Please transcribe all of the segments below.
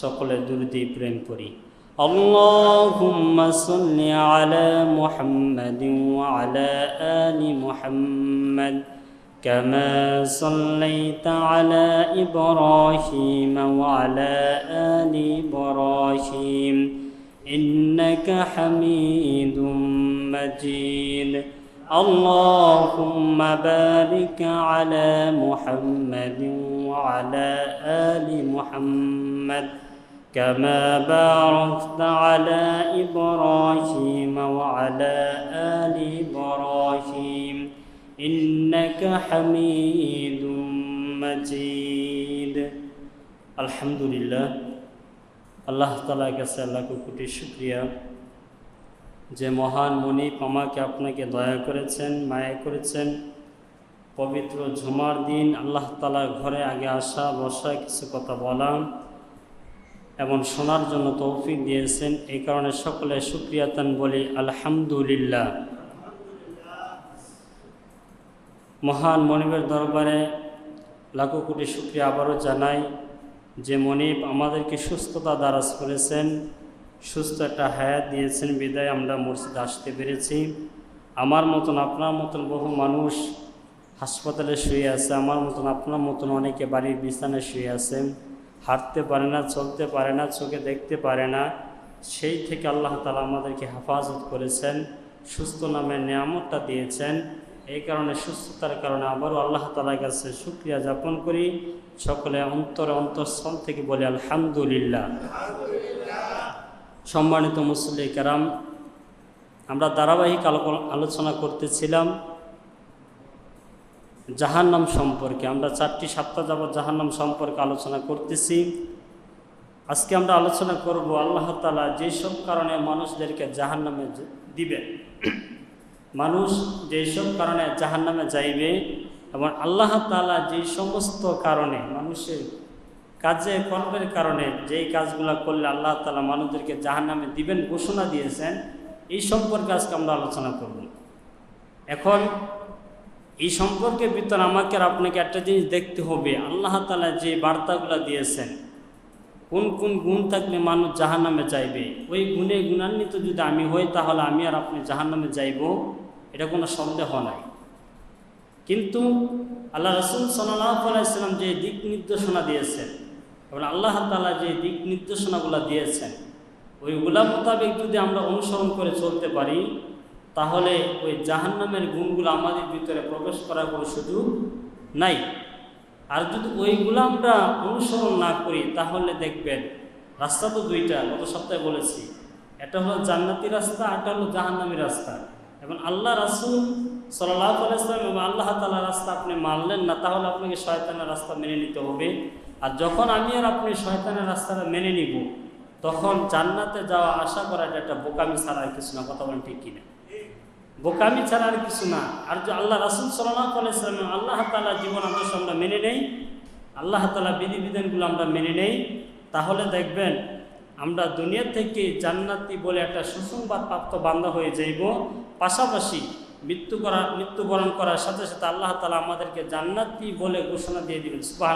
সকলে দুরুদি প্রেম করি اللهم صل على محمد وعلى آل محمد كما صليت على إبراهيم وعلى آل إبراهيم إنك حميد مجيد اللهم بارك على محمد وعلى آل محمد كما باركت على إبراهيم وعلى آل إبراهيم إنك حميد مجيد الحمد لله আল্লাহ তালার কাছে আল্লাহকে কোটি শুক্রিয়া যে মহান মনিপ আমাকে আপনাকে দয়া করেছেন মায়া করেছেন পবিত্র ঝুমার দিন আল্লাহ তালার ঘরে আগে আসা বসা কিছু কথা বলা এবং শোনার জন্য তৌফিক দিয়েছেন। এই কারণে সকলে সুক্রিয়াতান বলি, আলহামদুলিল্লাহ। মহান মনিবের দরবারে লাখো কোটি শুক্রিয়া আবারও জানাই যে মনিব আমাদেরকে সুস্থতা দ্বারাজ করেছেন, সুস্থ একটা হায়াত দিয়েছেন, বিদায় আমরা মসজিদে আসতে পেরেছি। আমার মতন, আপনার মতন বহু মানুষ হাসপাতালে শুয়ে আছে, আমার মতন, আপনার মতন অনেকে বাড়ির বিছানায় শুয়ে আছে হাঁটতে পারে না, চলতে পারে না, চোখে দেখতে পারে না, সেই থেকে আল্লাহ তালা আমাদেরকে হেফাজত করেছেন, সুস্থ নামের নিয়ামতটা দিয়েছেন। এই কারণে সুস্থতার কারণে আবারও আল্লাহ তালার কাছে সুক্রিয়া যাপন করি। সকলে অন্তরে অন্তঃস্থল থেকে বলি আলহামদুলিল্লাহ। সম্মানিত মুসলি কারাম, আমরা ধারাবাহিক আলোচনা করতেছিলাম। জাহান্নাম সম্পর্কে। আমরা চারটি সপ্তাহ যাবৎ জাহান্নাম সম্পর্কে আলোচনা করতেছি। আজকে আমরা আলোচনা করব আল্লাহ তালা যেসব কারণে মানুষদেরকে জাহান্নামে দিবেন। মানুষ যেসব কারণে জাহান্নামে যাইবে এবং আল্লাহ তালা যে সমস্ত কারণে মানুষের কাজে কর্মের কারণে যেই কাজগুলো করলে আল্লাহ তালা মানুষদেরকে জাহান্নামে দিবেন, ঘোষণা দিয়েছেন, এই সম্পর্কে আজকে আমরা আলোচনা করব। এখন এই সম্পর্কের ভিতর আমাকে আর আপনাকে একটা জিনিস দেখতে হবে। আল্লাহ তালা যে বার্তাগুলো দিয়েছেন, কোন কোন গুণ থাকলে মানুষ জাহান নামে যাইবে? ওই গুণে গুণান্বিত যদি আমি হই, তাহলে আমি আর আপনি জাহান নামে যাইব, এটা কোনো সন্দেহ নাই। কিন্তু আল্লাহ রসুল সাল্লাম যে দিক নির্দেশনা দিয়েছেন, এবং আল্লাহ তালা যে দিক নির্দেশনাগুলো দিয়েছেন, ওইগুলা মোতাবেক যদি আমরা অনুসরণ করে চলতে পারি তাহলে ওই জাহান্নামের গুণগুলো আমাদের ভিতরে প্রবেশ করার কোনো সুযোগ নাই। আর যদি ওইগুলো আমরা অনুসরণ না করি, তাহলে দেখবেন রাস্তা তো দুইটা, গত সপ্তাহে বলেছি। এটা হলো জান্নাতি রাস্তা আরটা হলো জাহান্নামি রাস্তা। এবং আল্লাহ রাসুল সাল্লাহ আলাইসলাম এবং আল্লাহ তালা রাস্তা আপনি মানলেন না, তাহলে আপনাকে শয়তানের রাস্তা মেনে নিতে হবে। আর যখন আমি আর আপনি শয়তানের রাস্তাটা মেনে নিব, তখন জান্নাতে যাওয়া, আশা করা, এটা একটা বোকামি ছাড়া কিছু না, কথা বলেন ঠিক কিনা? বোকামি ছাড়া আর কিছু না। আর যে আল্লাহ রাসুল সাল্লাহ আল্লাহ তালা জীবন আদর্শ আমরা মেনে নেই, আল্লাহ তালা বিধিবিধানগুলো আমরা মেনে নেই, তাহলে দেখবেন আমরা দুনিয়া থেকে জান্নাতি বলে একটা সুসংবাদ প্রাপ্ত বান্ধা হয়ে যাইব। পাশাপাশি মৃত্যু করা, মৃত্যুবরণ করার সাথে সাথে আল্লাহ তালা আমাদেরকে জান্নাতি বলে ঘোষণা দিয়ে দিবেন সুবাহ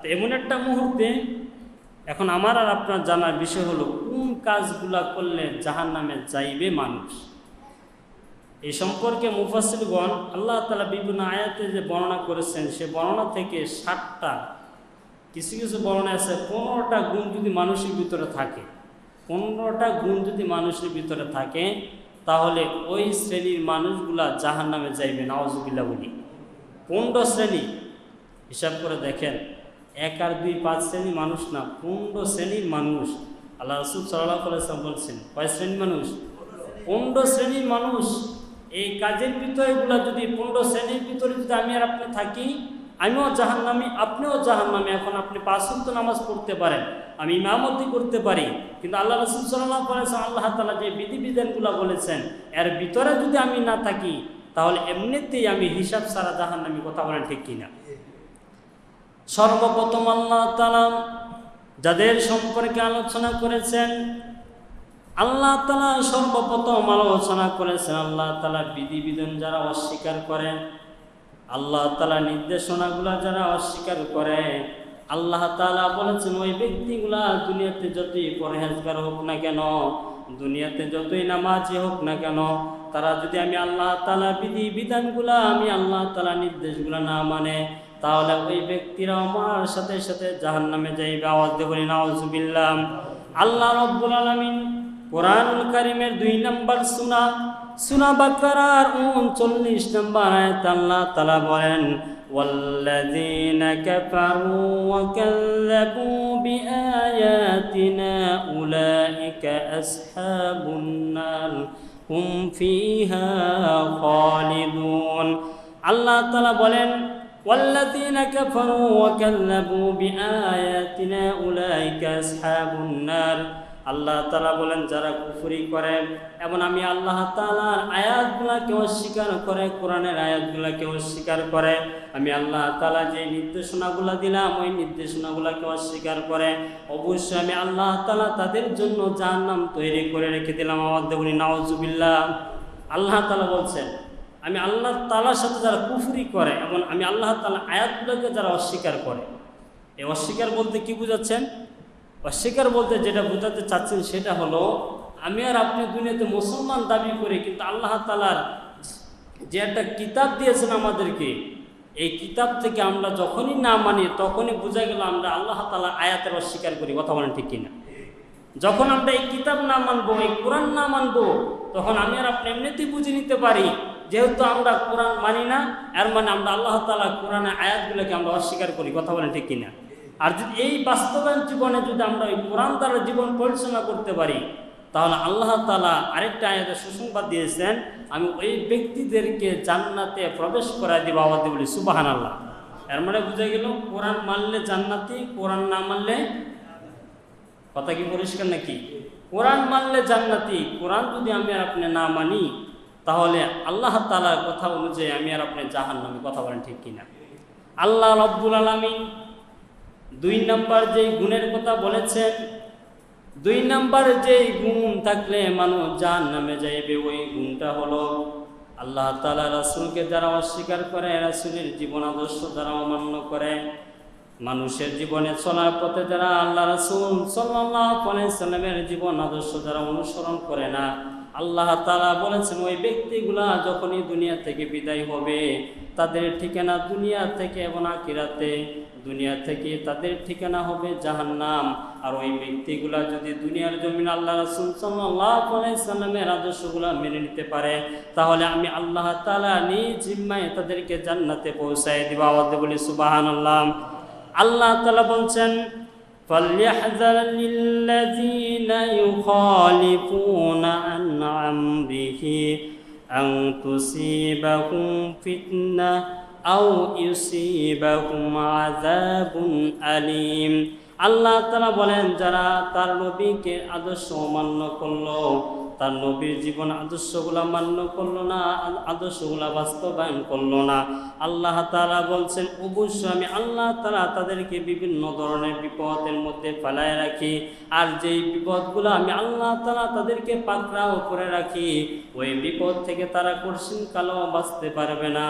তো এমন একটা মুহূর্তে এখন আমার আর আপনার জানার বিষয় হলো, কোন কাজগুলা করলে জাহান নামে যাইবে মানুষ? এই সম্পর্কে মুফাসিলগণ আল্লাহ তালা বিভিন্ন আয়াতে যে বর্ণনা করেছেন, সে বর্ণনা থেকে ষাটটা কিছু কিছু বর্ণনা আছে, পনেরোটা গুণ যদি মানুষের ভিতরে থাকে, পনেরোটা গুণ যদি মানুষের ভিতরে থাকে, তাহলে ওই শ্রেণির মানুষগুলা জাহান নামে যাইবে নওয়াজুবিল্লা বলি। পনেরো শ্রেণি, হিসাব করে দেখেন, এক আর দুই পাঁচ শ্রেণি মানুষ না, পনেরো শ্রেণির মানুষ, আল্লাহ রসুল সাল্লাহ বলছেন, কয় শ্রেণির মানুষ? পনেরো শ্রেণির মানুষ। এই কাজের ভিতরে যদি পনেরো শ্রেণির ভিতরে যদি আমি আর আপনি থাকি, আমিও জাহান্নামি, আপনিও জাহান্নামি, এখন আপনি পাঁচন্ত নামাজ পড়তে পারেন। আমি ইমামতি করতে পারি, কিন্তু আল্লাহ রসুল সাল্লাহ আল্লাহ তালা যে বিধিবিধানগুলো বলেছেন, এর ভিতরে যদি আমি না থাকি, তাহলে এমনিতেই আমি হিসাব সারা জাহান্নামি কথা বলেন ঠিক কিনা? সর্বপ্রথম আল্লাহ তালা যাদের সম্পর্কে আলোচনা করেছেন আল্লাহ তালা সর্বপ্রথম আলোচনা করেছেন, আল্লাহ তালা বিধিবিধান যারা অস্বীকার করে আল্লাহ তালা নির্দেশনাগুলা যারা অস্বীকার করে আল্লাহ তালা বলেছেন, ওই ব্যক্তিগুলা দুনিয়াতে যতই পরহেজগার হোক না কেন, দুনিয়াতে যতই নামাজি হোক না কেন, তারা যদি আমি আল্লাহ তালা বিধি বিধানগুলা আমি আল্লাহ তালা নির্দেশগুলা না মানে তাহলে ওই ব্যক্তিরা আমার সাথে সাথে জাহান নামে যাইবে। আওয়াজ দেব নাউজুবিল্লাহ। আল্লাহ রব্বুল আলমিন কোরআনুল কারিমের দুই নম্বর সুনা সুনা বাকারার উনচল্লিশ নম্বর আয়াত আল্লাহ তালা বলেন والذين كفروا وكذبوا بآياتنا أولئك أصحاب النار هم فيها خالدون আল্লাহ তালা বলেন والذين كفروا وكذبوا بآياتنا أولئك أصحاب النار আল্লাহ তালা বলেন, যারা কুফুরি করে এবং আমি আল্লাহ তালার আয়াতগুলাকে অস্বীকার করে, কোরআনের আয়াতগুলাকে অস্বীকার করে। আমি আল্লাহ তালা যে নির্দেশনাগুলো দিলাম, ওই নির্দেশনাগুলোকে অস্বীকার করে। অবশ্যই আমি আল্লাহ তালা তাদের জন্য যার নাম তৈরি করে রেখে দিলাম। আমার দেবনী নওয়াজুবিল্লাহ আল্লাহ তালা বলছেন, আমি আল্লাহ তালার সাথে যারা কুফুরি করে এবং আমি আল্লাহ তালা আয়াতগুলোকে যারা অস্বীকার করে। এই অস্বীকার বলতে কি বুঝাচ্ছেন? অস্বীকার বলতে যেটা বোঝাতে চাচ্ছেন সেটা হলো, আমি আর আপনি দুনিয়াতে মুসলমান দাবি করি কিন্তু আল্লাহ তালার যে একটা কিতাব দিয়েছেন আমাদেরকে, এই কিতাব থেকে আমরা যখনই না মানি তখনই বোঝা গেল আমরা আল্লাহ তালা আয়াতের অস্বীকার করি। কথা বলেন ঠিক কিনা? যখন আমরা এই কিতাব না মানবো, এই কোরআন না মানবো, তখন আমি আর আপনি এমনিতেই বুঝে নিতে পারি, যেহেতু আমরা কোরআন মানি না, এর মানে আমরা আল্লাহ তালা কোরআনের আয়াতগুলোকে আমরা অস্বীকার করি। কথা বলেন ঠিক কিনা? আর যদি এই বাস্তবায়ন জীবনে যদি আমরা ওই কোরআন দ্বারা জীবন পরিচালনা করতে পারি, তাহলে আল্লাহ তালা আরেকটা আয়াতে সুসংবাদ দিয়েছেন, আমি ওই ব্যক্তিদেরকে জান্নাতে প্রবেশ করাই দিব আবাদ বলি সুবাহান আল্লাহ এর মানে বুঝে গেল, কোরআন মানলে জান্নাতি, কোরআন না মানলে কথা কি পরিষ্কার নাকি? কোরআন মানলে জান্নাতি, কোরআন যদি আমি আর আপনি না মানি, তাহলে আল্লাহ তালার কথা অনুযায়ী আমি আর আপনি জাহান নামে কথা বলেন ঠিক কিনা। আল্লাহ রব্বুল আলমিন দুই নাম্বার যেই গুণের কথা বলেছেন, দুই নাম্বার যেই গুণ থাকলে মানুষ যার নামে যাইবে, ওই গুণটা হলো আল্লাহ তালা রাসুলকে যারা অস্বীকার করে, রাসুলের জীবন আদর্শ যারা অমান্য করে, মানুষের জীবনে চলার পথে যারা আল্লাহ রাসুল সাল্লামের জীবন আদর্শ যারা অনুসরণ করে না, আল্লাহ তালা বলেছেন ওই ব্যক্তিগুলা যখনই দুনিয়া থেকে বিদায় হবে, তাদের ঠিকানা দুনিয়া থেকে এবং আকিরাতে দুনিয়া থেকে তাদের ঠিকানা হবে জাহান্নাম আর ওই ব্যক্তিগুলা যদি দুনিয়ার জমিন আল্লাহ রসুল সাল্লামের আদর্শগুলা মেনে নিতে পারে তাহলে আমি আল্লাহ তালা নিজ জিম্মায় তাদেরকে জান্নাতে পৌঁছায় দিবা আওয়াজ বলি সুবাহান আল্লাহ আল্লাহ তালা বলছেন فليحذر الذين يخالفون عن أمره أن تصيبهم فتنة আও ইউসিবাহুম আযাবুন আলিম। আল্লাহ তাআলা বলেন যারা তার নবীকে আদর্শ অমান্য করল তার নবীর জীবন আদর্শগুলা মান্য করল না, আদর্শগুলা বাস্তবায়ন করল না। আল্লাহ তালা বলছেন, অবশ্যই আমি আল্লাহ তালা তাদেরকে বিভিন্ন ধরনের বিপদের মধ্যে ফেলায় রাখি। আর যেই বিপদগুলো আমি আল্লাহ তালা তাদেরকে পাকড়াও করে রাখি, ওই বিপদ থেকে তারা কঠিন কালো বাঁচতে পারবে না।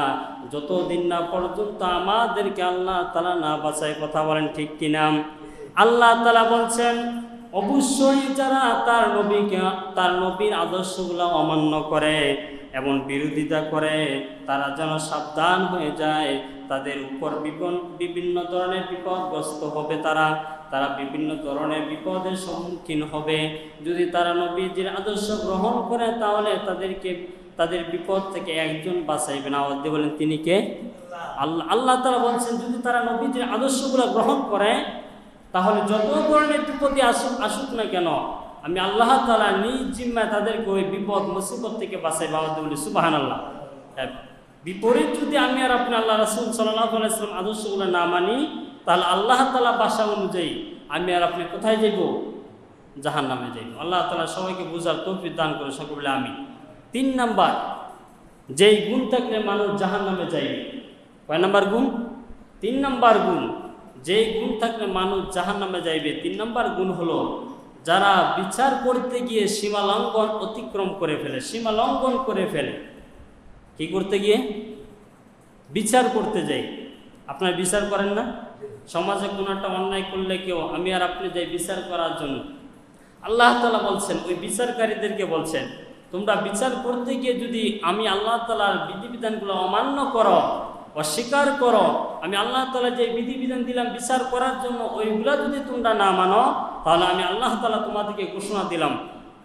যতদিন না পর্যন্ত আমাদেরকে আল্লাহ তালা না বাঁচায়, কথা বলেন ঠিক কিনা? আল্লাহ তালা বলছেন অবশ্যই যারা তার নবীকে, তার নবীর আদর্শগুলো অমান্য করে এবং বিরোধিতা করে, তারা যেন সাবধান হয়ে যায়, তাদের উপর বিভিন্ন ধরনের বিপদগ্রস্ত হবে তারা তারা বিভিন্ন ধরনের বিপদের সম্মুখীন হবে। যদি তারা নবীজির আদর্শ গ্রহণ করে, তাহলে তাদেরকে, তাদের বিপদ থেকে একজন বাঁচাইবেন আওয়াজ দিয়ে বলেন, তিনি কে? আল্লাহ। আল্লাহ তারা বলছেন, যদি তারা নবীজির আদর্শগুলো গ্রহণ করে তাহলে যত ধরনের বিপদে আসুক আসুক না কেন, আমি আল্লাহ তালা নিজ জিম্মায় তাদেরকে ওই বিপদ, মুসিবত থেকে বাঁচাই। বাবা বলি সুবাহান আল্লাহ বিপরীত যদি আমি আর আপনি আল্লাহ রাসুল সাল্লাহ আলাইসলাম আদর্শগুলো না মানি, তাহলে আল্লাহ তালা বাসা অনুযায়ী আমি আর আপনি কোথায় যাইব? জাহান নামে যাইব। আল্লাহ তালা সবাইকে বুঝার তৌফিক দান করে সকলে আমি তিন নাম্বার, যেই গুণ থাকলে মানুষ জাহান নামে যাইবে কয় নাম্বার গুণ? তিন নাম্বার গুণ যেই গুণ থাকলে মানুষ জাহান নামে যাইবে। তিন নম্বর গুণ হলো, যারা বিচার করতে গিয়ে সীমা লঙ্ঘন অতিক্রম করে ফেলে, সীমা লঙ্ঘন করে ফেলে, কি করতে গিয়ে? বিচার করতে যাই আপনার বিচার করেন না? সমাজে কোনো একটা অন্যায় করলে কেউ, আমি আর আপনি যাই বিচার করার জন্য। আল্লাহ তালা বলছেন, ওই বিচারকারীদেরকে বলছেন, তোমরা বিচার করতে গিয়ে যদি আমি আল্লাহ তালার বিধিবিধানগুলো অমান্য করো অস্বীকার করো। আমি আল্লাহ তালা যে বিধিবিধান দিলাম বিচার করার জন্য, ওইগুলা যদি তোমরা না মানো, তাহলে আমি আল্লাহ তালা তোমাদেরকে ঘোষণা দিলাম।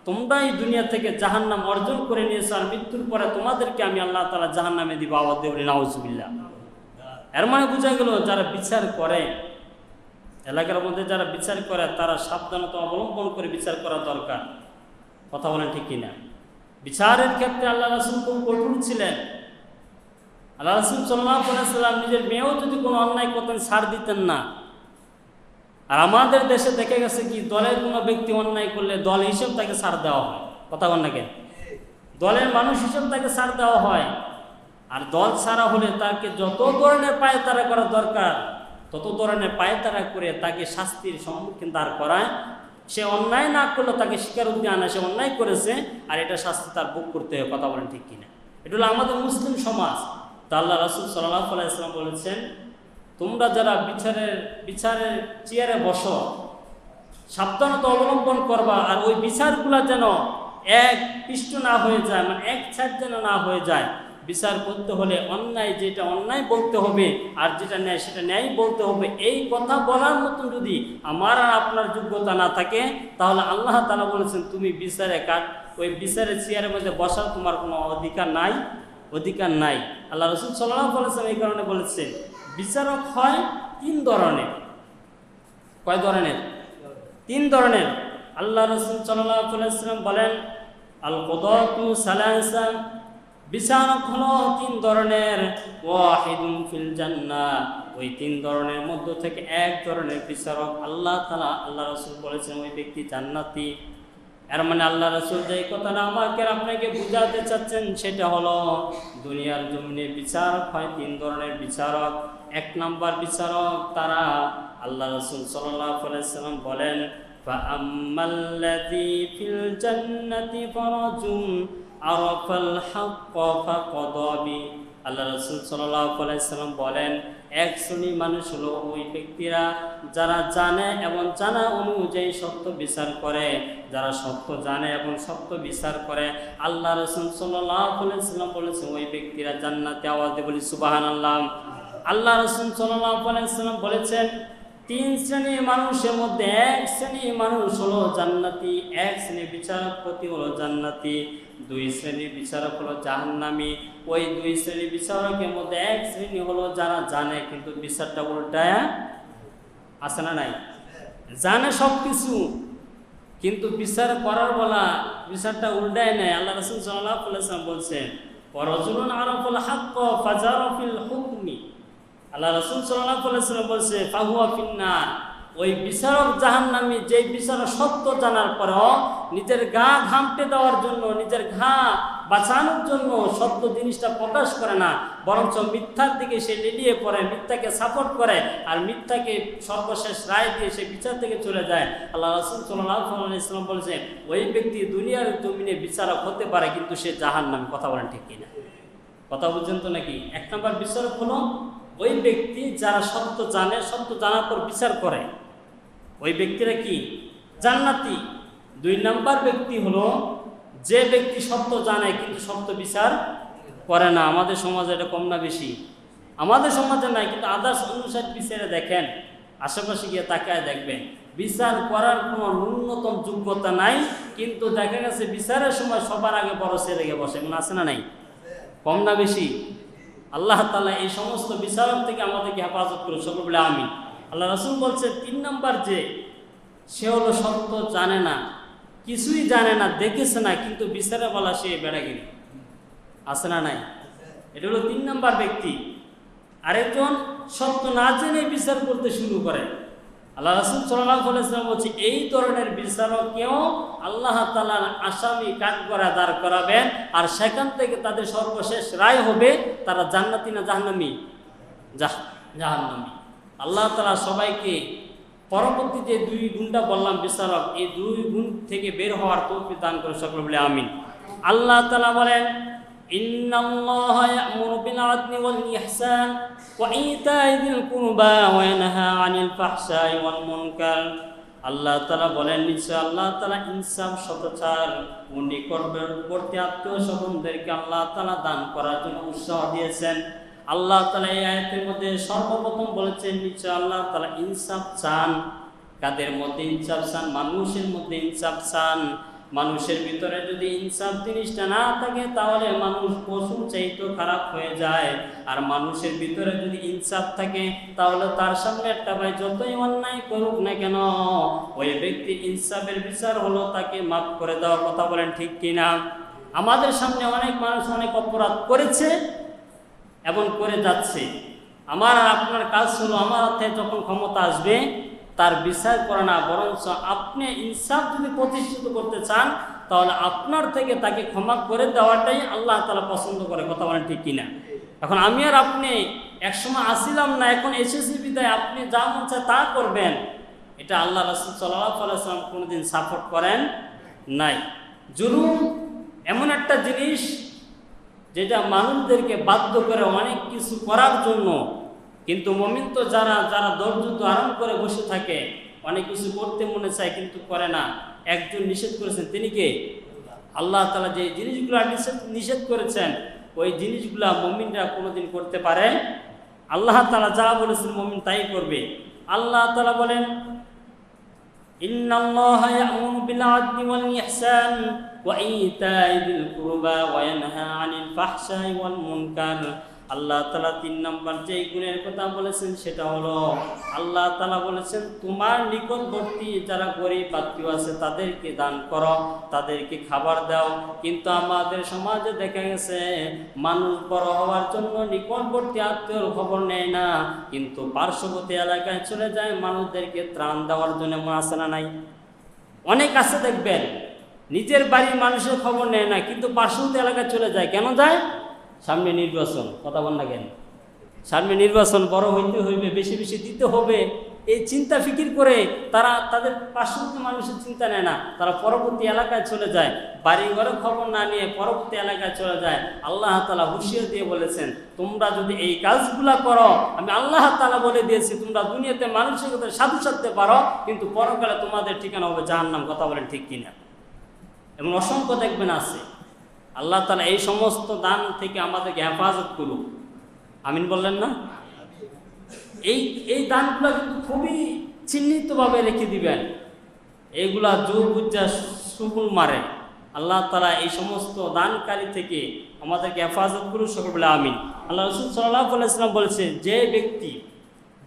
তোমরাই দুনিয়া থেকে জাহান্নাম অর্জন করে নিয়েছো আর মৃত্যুর পরে তোমাদেরকে আমি আল্লাহ তালা জাহান্নামে দিব। আওয়াজ দেবলি নাউজুবিল্লা এর মানে বোঝা গেল, যারা বিচার করে, এলাকার মধ্যে যারা বিচার করে, তারা সাবধানতা অবলম্বন করে বিচার করা দরকার। কথা বলেন ঠিক কিনা? বিচারের ক্ষেত্রে আল্লাহ রাসুল খুব কঠোর ছিলেন। আল্লাহ রাসুল নিজের মেয়েও যদি কোনো অন্যায় করতেন, ছাড় দিতেন না। আর আমাদের দেশে দেখে গেছে কি, দলের কোনো ব্যক্তি অন্যায় করলে দল হিসেব তাকে ছাড় দেওয়া হয়। কথা বল দলের মানুষ হিসেব তাকে ছাড় দেওয়া হয়। আর দল ছাড়া হলে তাকে যত ধরনের পায়তারা করা দরকার, তত ধরনের পায়তারা করে তাকে শাস্তির সম্মুখীন দাঁড় করায়। সে অন্যায় না করলে তাকে স্বীকার উদ্দি আনা সে অন্যায় করেছে, আর এটা শাস্তি তার ভোগ করতে হবে। কথা বলেন ঠিক কিনা? এটা হলো আমাদের মুসলিম সমাজ। তা আল্লাহ রাসুল সাল্লাহ ইসলাম বলেছেন, তোমরা যারা বিচারের বিচারের চেয়ারে বসো, সাবধানতা অবলম্বন করবা আর ওই বিচারগুলো যেন এক পৃষ্ঠ না হয়ে যায় মানে এক ছাড় যেন না হয়ে যায়। বিচার করতে হলে অন্যায় যেটা অন্যায় বলতে হবে আর যেটা ন্যায় সেটা ন্যায় বলতে হবে। এই কথা বলার মতন যদি আমার আর আপনার যোগ্যতা না থাকে, তাহলে আল্লাহ তালা বলেছেন, তুমি বিচারে কাট, ওই বিচারের চেয়ারের মধ্যে বসার তোমার কোনো অধিকার নাই। অধিকার নাই। আল্লাহ রসুল সাল্লাহ বলেছেন এই কারণে বলেছেন, বিচারক হয় তিন ধরনের। কয় ধরনের? তিন ধরনের। আল্লাহ রসুল সাল্লাম বলেন আল কদু সালাম বিচারক হলো তিন ধরনের ফিল ওই তিন ধরনের মধ্য থেকে এক ধরনের বিচারক আল্লাহ তালা আল্লাহ রসুল বলেছেন, ওই ব্যক্তি জান্নাতি। এর মানে আল্লাহ রসুল যে কথাটা আমাকে আপনাকে বুঝাতে চাচ্ছেন সেটা হলো দুনিয়ার জমিনে বিচারক হয় তিন ধরনের বিচারক এক নম্বর বিচারক তারা আল্লাহ রসুল সাল্লাম বলেন فأما الذي في الجنة فرج عرف الحق فقضى به আল্লাহ রসুল সাল্লাম বলেন এক শ্রেণি মানুষ হলো ওই ব্যক্তিরা যারা জানে এবং জানা অনুযায়ী সত্য বিচার করে। যারা সত্য জানে এবং সত্য বিচার করে আল্লাহ রসুল সাল্লাম বলেছেন, ওই ব্যক্তিরা জান্নাতে আওয়াজে বলি সুবাহান আল্লাহ আল্লাহ রসুল সাল্লাম বলেছেন, তিন শ্রেণির মানুষের মধ্যে এক শ্রেণির মানুষ হলো জান্নাতি, এক শ্রেণির বিচারপতি হলো জান্নাতি। দুই শ্রেণির বিচারক হলো জাহান্নামি। ওই দুই শ্রেণির বিচারকের মধ্যে এক শ্রেণি হলো যারা জানে, কিন্তু বিচারটা উল্টায় আছে না নাই? জানে সব কিছু কিন্তু বিচার করার বলা, বিচারটা উল্টায় নেয় আল্লাহ রসুল সাল্লাহ বলছেন পরজুলন আরফুল হাক্ক ফাজারফিল হুকমি। আল্লাহ রসুল সাল্লাম বলছে, ফাহুয়া ফিন্নার ওই বিচারক জাহান নামি যে বিচারক সত্য জানার পরেও নিজের গা ঘামটে দেওয়ার জন্য, নিজের ঘা বাঁচানোর জন্য সত্য জিনিসটা প্রকাশ করে না, বরঞ্চ মিথ্যার দিকে সে লিলিয়ে পড়ে, মিথ্যাকে সাপোর্ট করে আর মিথ্যাকে সর্বশেষ রায় দিয়ে সে বিচার থেকে চলে যায়। আল্লাহ রসুল সাল্লাহ ইসলাম বলছে ওই ব্যক্তি দুনিয়ার জমিনে বিচারক হতে পারে, কিন্তু সে জাহান নামে কথা বলেন ঠিক কিনা? কথা বুঝছেন তো নাকি? এক নম্বর বিচারক হলো ওই ব্যক্তি যারা সত্য জানে, সত্য জানার পর বিচার করে। ওই ব্যক্তিরা কি? জান্নাতি। দুই নাম্বার ব্যক্তি হলো, যে ব্যক্তি সত্য জানে কিন্তু সত্য বিচার করে না। আমাদের সমাজে এটা কম না বেশি। আমাদের সমাজে নাই, কিন্তু আদার্স অনুসার বিচারে দেখেন, আশেপাশে গিয়ে তাকায় দেখবেন, বিচার করার কোনো ন্যূনতম যোগ্যতা নাই, কিন্তু দেখা গেছে বিচারের সময় সবার আগে বড় গিয়ে বসে। এমন আছে না নাই? কম না বেশি? আল্লাহ তালা এই সমস্ত বিচারক থেকে আমাদেরকে হেফাজত করুন। সকল বলে আমি আল্লাহ রসুল বলছে, তিন নম্বর যে, সে হলো সত্য, জানে না, কিছুই জানে না, দেখেছে না, কিন্তু বিচারে বলা সে বেড়া বেড়াগিরি। আছে না নাই? এটা হলো তিন নম্বর ব্যক্তি। আরেকজন সত্য না জেনে বিচার করতে শুরু করে। আল্লাহ রাসুল আলাইসালাম বলছে, এই ধরনের বিচারককেও আল্লাহ তালার আসামি কাজ করা দাঁড় করাবেন, আর সেখান থেকে তাদের সর্বশেষ রায় হবে তারা জান্নাতি না জাহান্নামি? জাহ জাহান্নামি। আল্লাহ তালা সবাইকে পরবর্তী যে দুই গুণটা বললাম বিচারক এই দুই গুণ থেকে বের হওয়ার তৌফিক দান করে সকল বলে আমিন আল্লাহ তালা বলেন إن الله يأمر بالعدل والإحسان وإيتاء ذي القربى وينهى عن الفحشاء والمنكر আল্লাহ তালা বলেন নিশ্চয় আল্লাহ তালা ইনসাফ সতচার ও নিকটবর্তী আত্মীয় স্বজনদেরকে আল্লাহ তালা দান করার জন্য উৎসাহ দিয়েছেন আল্লাহ তালা এই আয়তের মধ্যে সর্বপ্রথম বলেছেন নিশ্চয় আল্লাহ তালা ইনসাফ চান, কাদের মধ্যে ইনসাফ চান, মানুষের মধ্যে ইনসাফ চান। মানুষের ভিতরে যদি ইনসাফ জিনিসটা না থাকে, তাহলে মানুষ পশু চাইতো খারাপ হয়ে যায়। আর মানুষের ভিতরে যদি ইনসাফ থাকে, তাহলে তার সামনে একটা ভাই যতই অন্যায় করুক না কেন, ওই ব্যক্তি ইনসাফের বিচার হলো তাকে মাফ করে দেওয়ার কথা বলেন ঠিক কিনা? আমাদের সামনে অনেক মানুষ অনেক অপরাধ করেছে এবং করে যাচ্ছে। আমার আর আপনার কাজ হলো, আমার হাতে যখন ক্ষমতা আসবে, তার বিচার করে না, বরঞ্চ আপনি ইনসাফ যদি প্রতিষ্ঠিত করতে চান, তাহলে আপনার থেকে তাকে ক্ষমা করে দেওয়াটাই আল্লাহ তালা পছন্দ করে। কথা বলেন ঠিক কিনা? এখন আমি আর আপনি একসময় আসিলাম না, এখন এসেছি বিদায়, আপনি যা মন চায় তা করবেন। এটা আল্লাহ রসুল সাল্লাম কোনোদিন সাপোর্ট করেন নাই। জুলুম এমন একটা জিনিস যেটা মানুষদেরকে বাধ্য করে অনেক কিছু করার জন্য। কিন্তু মমিন তো যারা যারা ধৈর্য ধারণ করে বসে থাকে, অনেক কিছু করতে মনে চায় কিন্তু করে না। একজন নিষেধ করেছেন, তিনি কে? আল্লাহ তালা যে জিনিসগুলো নিষেধ নিষেধ করেছেন, ওই জিনিসগুলা মমিনরা কোনোদিন করতে পারে। আল্লাহ তালা যা বলেছেন মমিন তাই করবে। আল্লাহ তালা বলেন إن الله يأمر بالعدل والإحسان وإيتاء ذي القربى وينهى عن الفحشاء والمنكر আল্লাহ তালা তিন নম্বর যে গুণের কথা বলেছেন সেটা হলো, আল্লাহ তালা বলেছেন, তোমার নিকটবর্তী যারা গরিব আত্মীয় আছে, তাদেরকে দান করো, তাদেরকে খাবার দাও। কিন্তু আমাদের সমাজে দেখা গেছে, মানুষ বড় হওয়ার জন্য নিকটবর্তী আত্মীয়র খবর নেয় না। কিন্তু পার্শ্ববর্তী এলাকায় চলে যায়, মানুষদেরকে ত্রাণ দেওয়ার জন্য মনে আছে না নাই? অনেক আছে দেখবেন, নিজের বাড়ির মানুষের খবর নেয় না, কিন্তু পার্শ্ববর্তী এলাকায় চলে যায়। কেন যায়? সামনে নির্বাচন, কথা বল না কেন? সামনে নির্বাচন বড় হইতে হইবে, বেশি বেশি দিতে হবে। এই চিন্তা ফিকির করে তারা তাদের পার্শ্ববর্তী মানুষের চিন্তা নেয় না। তারা পরবর্তী এলাকায় চলে যায়। বাড়ি ঘরে খবর না নিয়ে পরবর্তী এলাকায় চলে যায়। আল্লাহ তালা হুঁশিয়ার দিয়ে বলেছেন, তোমরা যদি এই কাজগুলা করো, আমি আল্লাহ তালা বলে দিয়েছি, তোমরা দুনিয়াতে মানুষের কথা সাধু সাধতে পারো, কিন্তু পরকালে তোমাদের ঠিকানা হবে জাহান্নাম। কথা বলেন ঠিক কিনা? এবং অসংখ্য দেখবেন আছে। আল্লাহ তালা এই সমস্ত দান থেকে আমাদেরকে হেফাজত করুক। আমিন বললেন না? এই এই দানগুলো কিন্তু খুবই চিহ্নিতভাবে রেখে দিবেন। এইগুলা যোগ উজ্জা মারে। আল্লাহ তালা এই সমস্ত দানকারী থেকে আমাদেরকে হেফাজত করুক সকল, আমিন। আল্লাহ রসুল সাল্লাহ বলেছে, যে ব্যক্তি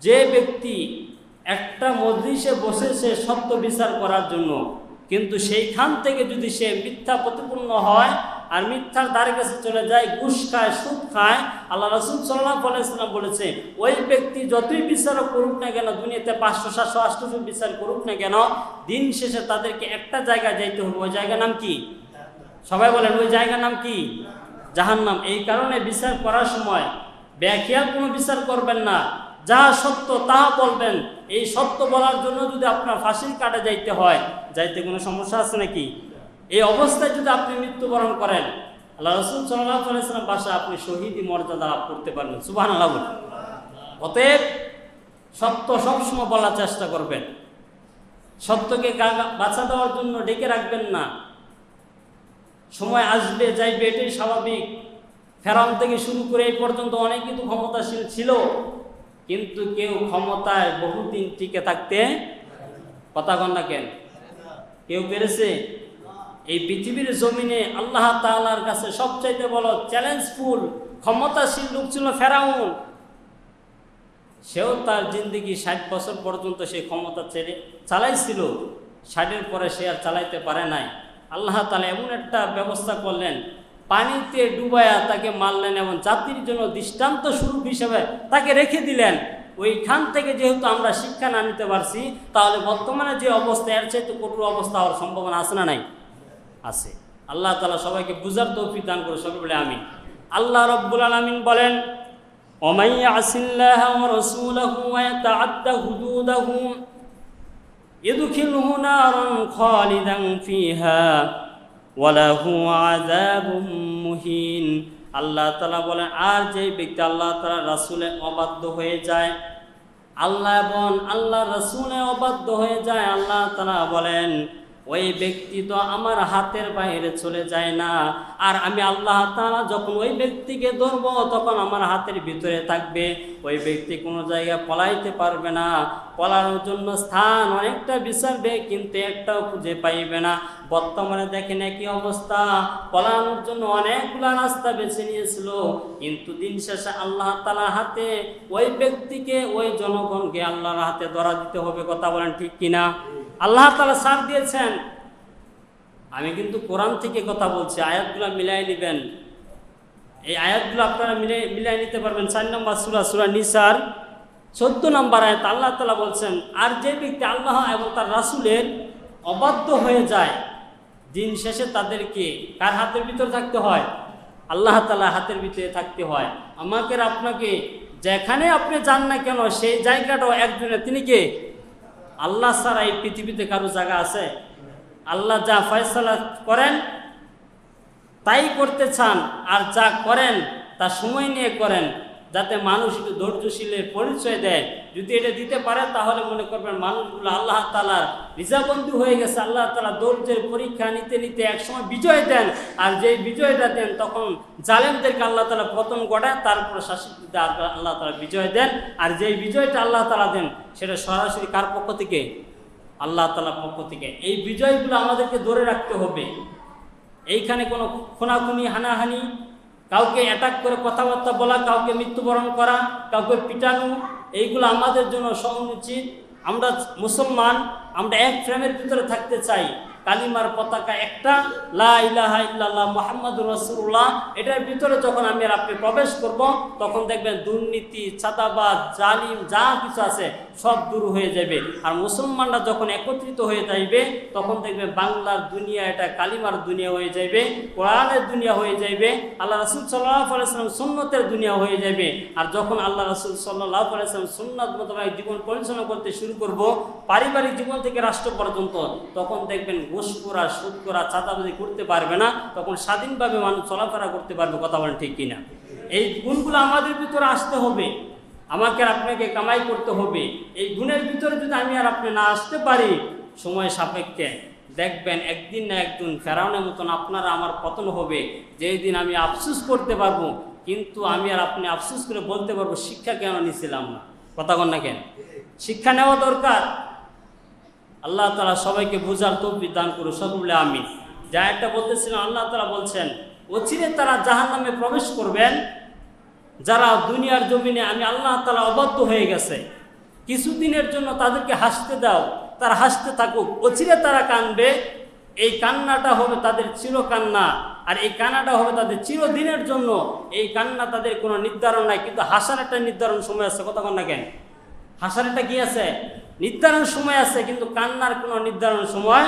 যে ব্যক্তি একটা মজলিসে বসে সে সত্য বিচার করার জন্য, কিন্তু সেইখান থেকে যদি সে মিথ্যা প্রতিপূর্ণ হয় আর মিথ্যার দ্বারে কাছে চলে যায়, ঘুষ খায়, সুদ খায়। আল্লাহ রসুল সাল্লাহ আলাইসাল্লাম বলেছে ওই ব্যক্তি যতই বিচার করুক না কেন, দুনিয়াতে পাঁচশো, সাতশো আটশো বিচার করুক না কেন, দিন শেষে তাদেরকে একটা জায়গায় যাইতে হবে। ওই জায়গার নাম কি? সবাই বলেন, ওই জায়গার নাম কি? জাহান্নাম। এই কারণে বিচার করার সময় ব্যাখিয়ার কোনো বিচার করবেন না। যাহা সত্য তাহা বলবেন। এই সত্য বলার জন্য যদি আপনার ফাঁসির কাটে যাইতে হয়, যাইতে কোনো সমস্যা আছে নাকি? এই অবস্থায় যদি আপনি মৃত্যুবরণ করেন, আল্লাহ রসুল সাল্লাহ আলাইসালাম বাসা আপনি শহীদি মর্যাদা লাভ করতে পারবেন। সুবাহ আল্লাহ অতএব সত্য সবসময় বলার চেষ্টা করবেন। সত্যকে বাঁচা দেওয়ার জন্য ডেকে রাখবেন না। সময় আসবে, যাইবে, এটাই স্বাভাবিক। ফেরাম থেকে শুরু করে এই পর্যন্ত অনেক কিন্তু ক্ষমতাশীল ছিল, কিন্তু কেউ ক্ষমতায় বহুদিন টিকে থাকতে কথা কন না কেন? কেউ পেরেছে? এই পৃথিবীর জমিনে আল্লাহ তালার কাছে সবচাইতে বড় চ্যালেঞ্জফুল, ক্ষমতাশীল লোক ছিল ফেরাউন। সেও তার জিন্দগি ষাট বছর পর্যন্ত সে ক্ষমতা ছেড়ে চালাইছিল। ষাটের পরে সে আর চালাইতে পারে নাই। আল্লাহ তালা এমন একটা ব্যবস্থা করলেন, পানিতে ডুবায়া তাকে মারলেন এবং জাতির জন্য দৃষ্টান্ত স্বরূপ হিসেবে তাকে রেখে দিলেন। ওইখান থেকে যেহেতু আমরা শিক্ষা না নিতে পারছি, তাহলে বর্তমানে যে অবস্থা, এর চাইতে কঠোর অবস্থা হওয়ার সম্ভাবনা আছে না নাই? আছে আল্লাহ তালা সবাইকে বুঝার তৌফিক দান করে সবাই বলে আমিন আল্লাহ রব্বুল আলমিন বলেন ومن يعص الله ورسوله ويتعد حدوده يدخله نارا خالدا فيها وله عذاب مهين আল্লাহ তালা বলেন আর যে ব্যক্তি আল্লাহ তালা রাসুলে অবাধ্য হয়ে যায় আল্লাহ এবং আল্লাহ রসুলে অবাধ্য হয়ে যায় আল্লাহ তালা বলেন ওই ব্যক্তি তো আমার হাতের বাইরে চলে যায় না। আর আমি আল্লাহ তালা যখন ওই ব্যক্তিকে ধরবো, তখন আমার হাতের ভিতরে থাকবে। ওই ব্যক্তি কোনো জায়গায় পলাইতে পারবে না। পলানোর জন্য স্থান অনেকটা বিচারবে, কিন্তু একটাও খুঁজে পাইবে না। বর্তমানে দেখেন একই অবস্থা। পলানোর জন্য অনেকগুলো রাস্তা বেছে নিয়েছিল, কিন্তু দিন শেষে আল্লাহ তালা হাতে, ওই ব্যক্তিকে, ওই জনগণকে আল্লাহর হাতে ধরা দিতে হবে, কথা বলেন ঠিক কিনা? আল্লাহ তালা সার দিয়েছেন। আমি কিন্তু কোরআন থেকে কথা বলছি, আয়াতগুলো মিলাই নেবেন। এই আয়াতগুলো আপনারা মিলে মিলাই নিতে পারবেন। চার নম্বর সুরা সুরা নিসার, চোদ্দ নম্বর আয়াত, আল্লাহ তালা বলছেন, আর যে ব্যক্তি আল্লাহ এবং তার রাসুলের অবাধ্য হয়ে যায়, দিন শেষে তাদেরকে কার হাতের ভিতরে থাকতে হয়? আল্লাহ তালা হাতের ভিতরে থাকতে হয়। আমাকে আপনাকে যেখানে আপনি যান না কেন, সেই জায়গাটাও একজনের। তিনি কে? আল্লাহ ছাড়া এই পৃথিবীতে কারও জায়গা আছে? আল্লাহ যা ফয়সলা করেন, তাই করতে চান আর যা করেন, তা সময় নিয়ে করেন, যাতে মানুষ একটু ধৈর্যশীলের পরিচয় দেয়। যদি এটা দিতে পারে, তাহলে মনে করবেন মানুষগুলো আল্লাহ তালার রিজাবন্দী হয়ে গেছে। আল্লাহ তালা ধৈর্যের পরীক্ষা নিতে নিতে একসময় বিজয় দেন, আর যেই বিজয়টা দেন, তখন জালেমদেরকে আল্লাহ তালা প্রথম গড়ায়, তারপর শাসক দিতে আল্লাহ তালা বিজয় দেন। আর যেই বিজয়টা আল্লাহ তালা দেন, সেটা সরাসরি কার পক্ষ থেকে? আল্লাহ তালার পক্ষ থেকে। এই বিজয়গুলো আমাদেরকে ধরে রাখতে হবে। এইখানে কোনো খুনাখুনি, হানাহানি, কাউকে অ্যাটাক করে কথাবার্তা বলা, কাউকে মৃত্যুবরণ করা, কাউকে পিটানো, এইগুলো আমাদের জন্য সমুচিত আমরা মুসলমান, আমরা এক ফ্রেমের ভিতরে থাকতে চাই। কালিমার পতাকা একটা, লা ইলাহা ইল্লাল্লাহ মোহাম্মদ রসুল্লাহ এটার ভিতরে যখন আমি আর আপনি প্রবেশ করব, তখন দেখবেন দুর্নীতি ছাতাবাদ জালিম, যা কিছু আছে, সব দূর হয়ে যাবে। আর মুসলমানরা যখন একত্রিত হয়ে যাইবে, তখন দেখবেন বাংলার দুনিয়া এটা কালিমার দুনিয়া হয়ে যাইবে, কোরআনের দুনিয়া হয়ে যাইবে, আল্লাহ রসুল সাল্লাহ আলাইসালাম সুন্নতের দুনিয়া হয়ে যাবে আর যখন আল্লাহ রসুল সাল্লাহ আলাইসালাম সুন্নত মোতাবেক জীবন পরিচালনা করতে শুরু করব, পারিবারিক জীবন থেকে রাষ্ট্র পর্যন্ত, তখন দেখবেন ঘুষ করা সুদ করা চাঁদাবাজি করতে পারবে না, তখন স্বাধীনভাবে মানুষ চলাফেরা করতে পারবে, কথা বলেন ঠিক কিনা। এই গুণগুলো আমাদের ভিতরে আসতে হবে, আমাকে আর আপনাকে কামাই করতে হবে। এই গুণের ভিতরে যদি আমি আর আপনি না আসতে পারি, সময় সাপেক্ষে। দেখবেন একদিন না একদিন ফেরাউনের মতন আপনারা আমার পতন হবে যেই দিন আমি আফসুস করতে পারব, কিন্তু আমি আর আপনি আফসুস করে বলতে পারব, শিক্ষা কেন নিছিলাম না? কথা কন না কেন? শিক্ষা নেওয়া দরকার। আল্লাহ তালা সবাইকে বোঝার তৌফিক দান করুন সকলে আমি যা একটা বলতেছিলাম আল্লাহ তালা বলছেন, অচিরে তারা জাহান নামে প্রবেশ করবেন, যারা দুনিয়ার জমিনে আমি আল্লাহ তালা অবাধ্য হয়ে গেছে, কিছুদিনের জন্য তাদেরকে হাসতে দাও, তারা হাসতে থাকুক। অচিরে তারা কানবে এই কান্নাটা হবে তাদের চির কান্না আর এই কান্নাটা হবে তাদের চিরদিনের জন্য। এই কান্না তাদের কোনো নির্ধারণ নাই, কিন্তু হাসার একটা নির্ধারণ সময় আছে কতক্ষণ না কেন? হাসার একটা কি আছে? নির্ধারণ সময় আছে, কিন্তু কান্নার কোনো নির্ধারণ সময়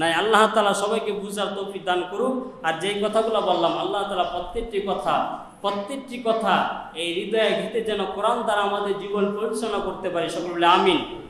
নাই। আল্লাহ তালা সবাইকে বুঝার তৌফিক দান করুক। আর যেই কথাগুলো বললাম, আল্লাহ তালা প্রত্যেকটি কথা প্রত্যেকটি কথা এই হৃদয়ে ঘিতে যেন কোরআন দ্বারা আমাদের জীবন পরিচালনা করতে পারে। সকল আমিন।